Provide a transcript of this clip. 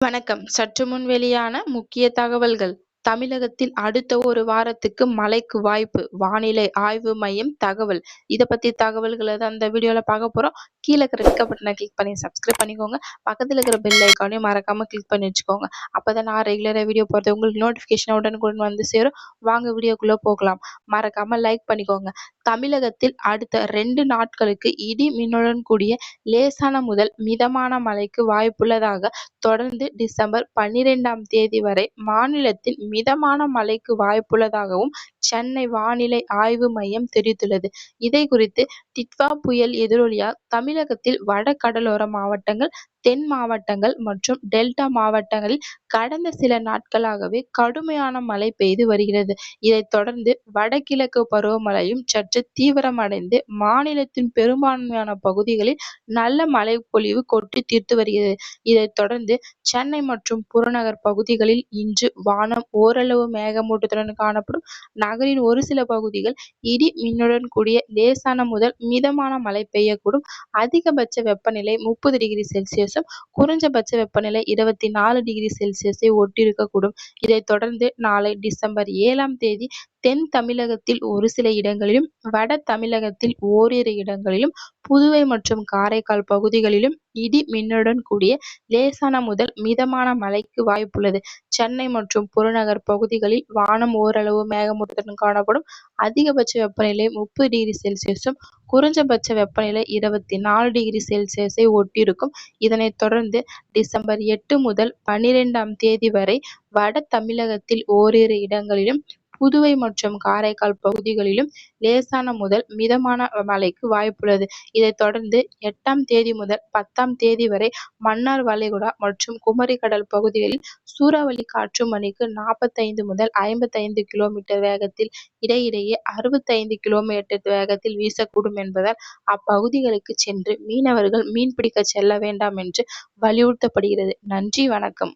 வணக்கம். சற்று முன் வெளியான முக்கிய தகவல்கள். தமிழகத்தில் அடுத்த ஒரு வாரத்துக்கு மழைக்கு வாய்ப்பு. வானிலை ஆய்வு மையம் தகவல். இதை பத்தி தகவல்களை தான் இந்த வீடியோல பார்க்க போறோம். கீழே இருக்கிற பட்டனை கிளிக் பண்ணி சப்ஸ்கிரைப் பண்ணிக்கோங்க. பக்கத்துல இருக்கிற பெல் ஐக்கானையும் மறக்காம கிளிக் பண்ணி வச்சுக்கோங்க. அப்பதான் நான் ரெகுலரா வீடியோ போறது உங்களுக்கு நோட்டிபிகேஷன் உடனுக்குடன் வந்து சேரும். வாங்க வீடியோக்குள்ள போகலாம். மறக்காம லைக் பண்ணிக்கோங்க. தமிழகத்தில் அடுத்த ரெண்டு நாட்களுக்கு இடி மின்னுடன் கூடிய லேசான முதல் மிதமான மழைக்கு வாய்ப்புள்ளதாக தொடர்ந்து டிசம்பர் பன்னிரெண்டாம் தேதி வரை மாநிலத்தின் மிதமான மழைக்கு வாய்ப்புள்ளதாகவும் சென்னை வானிலை ஆய்வு மையம் தெரிவித்துள்ளது. இதை குறித்து டிட்வா புயல் எதிரொலியால் தமிழகத்தில் வட கடலோர மாவட்டங்கள் தென் மாவட்டங்கள் மற்றும் டெல்டா மாவட்டங்களில் கடந்த சில நாட்களாகவே கடுமையான மழை பெய்து வருகிறது. இதைத் தொடர்ந்து வடகிழக்கு பருவமழையும் சற்று தீவிரமடைந்து மாநிலத்தின் பெரும்பான்மையான பகுதிகளில் நல்ல மழை பொழிவு கொட்டி தீர்த்து வருகிறது. இதைத் தொடர்ந்து சென்னை மற்றும் புறநகர் பகுதிகளில் இன்று வானம் ஓரளவு மேகமூட்டத்துடன் காணப்படும் நகரின் ஒரு சில பகுதிகள் இடி மின்னுடன் கூடிய லேசான முதல் மிதமான மழை பெய்யக்கூடும். அதிகபட்ச வெப்பநிலை முப்பது டிகிரி செல்சியஸும் குறைஞ்சபட்ச வெப்பநிலை இருபத்தி நாலு டிகிரி செல்சியஸை ஒட்டியிருக்கக்கூடும். இதைத் தொடர்ந்து நாளை டிசம்பர் ஏழாம் தேதி தென் தமிழகத்தில் ஒரு சில இடங்களிலும் வட தமிழகத்தில் ஓரிரு இடங்களிலும் புதுவை மற்றும் காரைக்கால் பகுதிகளிலும் இடி மின்னுடன் கூடிய லேசான முதல் மிதமான மழைக்கு வாய்ப்புள்ளது. சென்னை மற்றும் புறநகர் பகுதிகளில் வானம் ஓரளவு மேகமூட்டத்துடன் காணப்படும். அதிகபட்ச வெப்பநிலை முப்பது டிகிரி செல்சியஸும் குறைஞ்சபட்ச வெப்பநிலை இருபத்தி நாலு டிகிரி செல்சியஸை ஒட்டியிருக்கும். இதனைத் தொடர்ந்து டிசம்பர் எட்டு முதல் பன்னிரெண்டாம் தேதி வரை வட தமிழகத்தில் ஓரிரு இடங்களிலும் புதுவை மற்றும் காரைக்கால் பகுதிகளிலும் லேசான முதல் மிதமான மழைக்கு வாய்ப்புள்ளது. இதைத் தொடர்ந்து எட்டாம் தேதி முதல் பத்தாம் தேதி வரை மன்னார் வளைகுடா மற்றும் குமரி கடல் பகுதிகளில் சூறாவளி காற்று மணிக்கு நாற்பத்தைந்து முதல் ஐம்பத்தைந்து கிலோமீட்டர் வேகத்தில் இடையிடையே அறுபத்தைந்து கிலோமீட்டர் வேகத்தில் வீசக்கூடும் என்பதால் அப்பகுதிகளுக்கு சென்று மீனவர்கள் மீன்பிடிக்க செல்ல வேண்டாம் என்று வலியுறுத்தப்படுகிறது. நன்றி வணக்கம்.